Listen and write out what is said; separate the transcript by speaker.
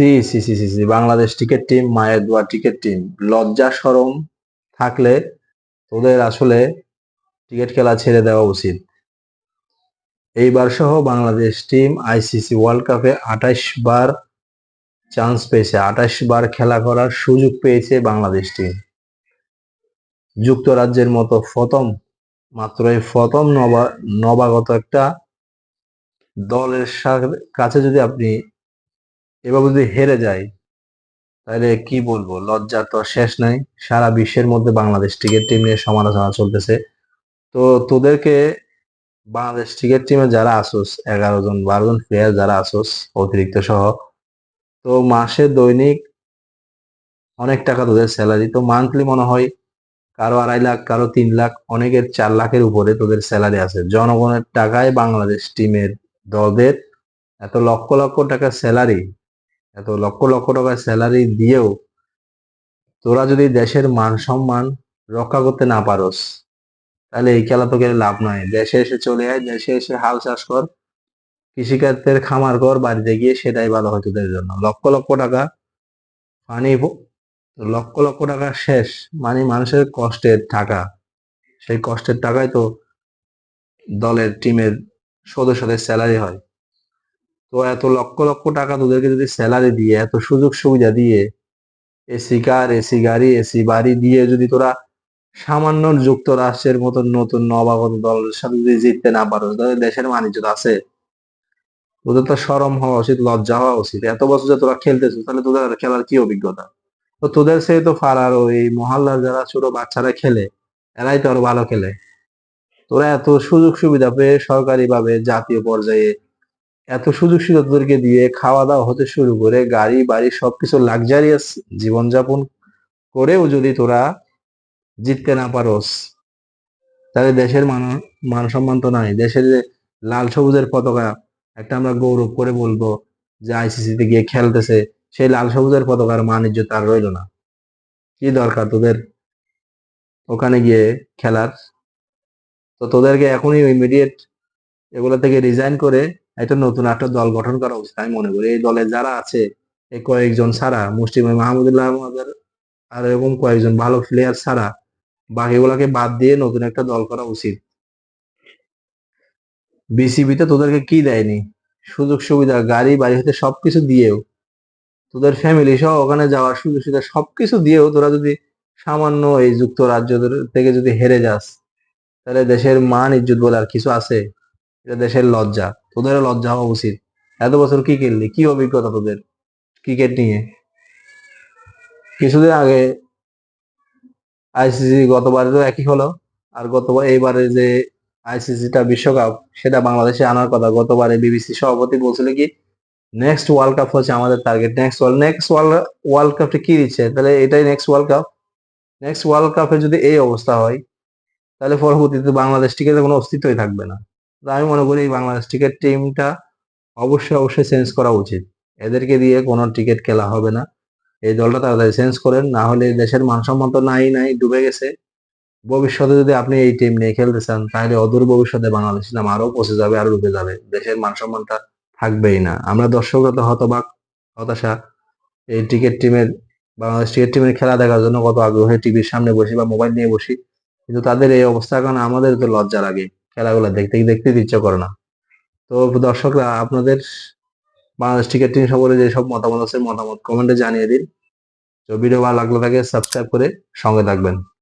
Speaker 1: C C C C C, Bangladesh ticket team, মায়ের দোয়া ticket team. লজ্জা সরম থাকলে তোদের আসলে টিকিট খেলা ছেড়ে দেওয়া উচিত। এইবার সহ বাংলাদেশ টিম আইসিসি ওয়ার্ল্ড কাপে আঠাশ বার চান্স পেয়েছে আঠাশ বার খেলা করার সুযোগ পেয়েছে বাংলাদেশ টিম। যুক্তরাজ্যের মতো প্রথম মাত্র এই প্রথম নবা, নবাগত একটা দলের কাছে যদি আপনি এভাবে যদি হেরে যায় তাহলে কি বলব? লজ্জার তো শেষ নাই। সারা বিশ্বের মধ্যে বাংলাদেশ ক্রিকেট টিম নিয়ে সমালোচনা চলতেছে। তো তোদেরকে বাংলাদেশ ক্রিকেট টিমে যারা আসোস, এগারো জন, বারো জন প্লেয়ার যারা আসোস, অতিরিক্ত সহ, তো মাসে দৈনিক অনেক টাকা তোদের স্যালারি তো মান্থলি মনে হয় কারও আড়াই লাখ, কারও তিন লাখ, অনেকের চার লাখের উপরে তোদের স্যালারি আছে। জনগণের টাকায় বাংলাদেশ টিমের দলদের এত লক্ষ লক্ষ টাকা স্যালারি এত লক্ষ লক্ষ টাকা স্যালারি দিয়েও তোরা যদি দেশের মান সম্মান রক্ষা করতে না পারস, তাহলে এই খেলা তো তোকে লাভ নয় দেশে এসে চলে আয়, দেশে এসে হাল চাষ কর কৃষিকার্যের খামার কর, বাড়িতে গিয়ে সেটাই ভালো হয় তোদের জন্য। লক্ষ লক্ষ টাকা পানি লক্ষ লক্ষ টাকা শেষ। মানে মানুষের কষ্টের টাকা। সেই কষ্টের টাকায় তো দলের টিমের সদস্যদের স্যালারি হয়। তো এত লক্ষ লক্ষ টাকা তোদেরকে যদি স্যালারি দিয়ে, এত সুযোগ সুবিধা দিয়ে এসি কার এসি গাড়ি এসি বাড়ি দিয়ে যদি তোরা সামান্য যুক্তরাষ্ট্রের মতন নতুন নবাগত দলের সাথে যদি জিততে না পারো তাহলে দেশের বাণিজ্য আছে। তোদের তো সরম হওয়া উচিত, লজ্জা হওয়া উচিত। এত বছর যে তোরা খেলতেছিস, তাহলে তোদের খেলার কি অভিজ্ঞতা? তো তোদের সেই তো ফারার ওই মহল্লার যারা ছোট বাচ্চারা খেলে, এরাই তো আরও ভালো খেলে। তোরা এত সুযোগ সুবিধা পেয়ে সরকারি ভাবে জাতীয় পর্যায়ে এত সুযোগ সুবিধা তোদেরকে দিয়ে খাওয়া দাওয়া হতে শুরু করে গাড়ি, বাড়ি সবকিছু লাক্সারিয়াস জীবনযাপন করেও যদি তোরা জিততে না পারোস, তাহলে দেশের মান মান সম্মান তো নাই। দেশের যে লাল সবুজের পতাকা একটা আমরা গৌরব করে বলব, যে আইসিসি তে গিয়ে খেলতেছে, সেই লাল সবুজের পতাকার মান ইজ্জত আর রইল না। কি দরকার তোদের ওখানে গিয়ে খেলার? তো তোদেরকে এখনই ইমিডিয়েট এগুলো থেকে রিজাইন করে একটা নতুন একটা দল গঠন করা উচিত। আমি মনে করি এই দলে যারা আছে, এই কয়েকজন ছাড়া, মুসলিম মাহমুদুল্লাহ আর এরকম কয়েকজন ভালো প্লেয়ার ছাড়া, বাকিগুলোকে বাদ দিয়ে নতুন একটা দল করা উচিত। বিসিবিতে তোদেরকে কি দেয়নি? সুযোগ সুবিধা, গাড়ি বাড়ি হতে সবকিছু দিয়েও। তোদের ফ্যামিলি সহ ওখানে যাওয়ার সুযোগ সুবিধা সবকিছু দিয়েও তোরা যদি সামান্য এই যুক্তরাজ্য থেকে যদি হেরে যাস, তাহলে দেশের মান ইজ্জত বলে আর কিছু আছে? এটা দেশের লজ্জা। তোদেরও লজ্জা হওয়া উচিত। এত বছর কি খেললি? কি অভিজ্ঞতা তোদের ক্রিকেট নিয়ে? কিছুদিন আগে আইসিসি গতবারেরও একই হলো, আর গতবার এইবারে যে আইসিসিটা বিশ্বকাপ, সেটা বাংলাদেশে আনার কথা। গতবারে বিবিসি সভাপতি বলছিল কি নেক্সট ওয়ার্ল্ড কাপ হচ্ছে আমাদের target next world next world world কাপটা কি দিচ্ছে? তাহলে এটাই next world cup next world কাপে যদি এই অবস্থা হয়, তাহলে পরবর্তীতে বাংলাদেশ টিকেটের কোনো অস্তিত্বই থাকবে না। আমি মনে করি বাংলাদেশ টিকেট টিমটা অবশ্যই অবশ্যই চেঞ্জ করা উচিত। এদেরকে দিয়ে কোনো টিকিট খেলা হবে না। এই দলটা তাড়াতাড়ি চেঞ্জ করেন, না হলে দেশের মান সম্মান তো নাই নাই, ডুবে গেছে। ভবিষ্যতে যদি আপনি এই টিম নিয়ে খেলতে চান, তাহলে অদূর ভবিষ্যতে বাংলাদেশ নাম আরও পচে যাবে, আরও ডুবে যাবে। দেশের মান সম্মানটা থাকবেই না। আমরা দর্শকরা তো হতবাক, হতাশা। এই টিকিট টিমের বাংলাদেশ টিকিট টিমের খেলা দেখার জন্য কত আগ্রহে টিভির সামনে বসি বা মোবাইল নিয়ে বসি। কিন্তু তাদের এই অবস্থার কারণে আমাদের তো লজ্জা লাগে। খেলাগুলো দেখতে দেখতে ইচ্ছে করে না তো দর্শকরা, আপনাদের বাংলাদেশ ক্রিকেট টিম সম্পর্কে যেসব মতামত আছে, মতামত কমেন্টে জানিয়ে দিন। তো ভিডিও ভালো লাগলে থাকে সাবস্ক্রাইব করে সঙ্গে থাকবেন।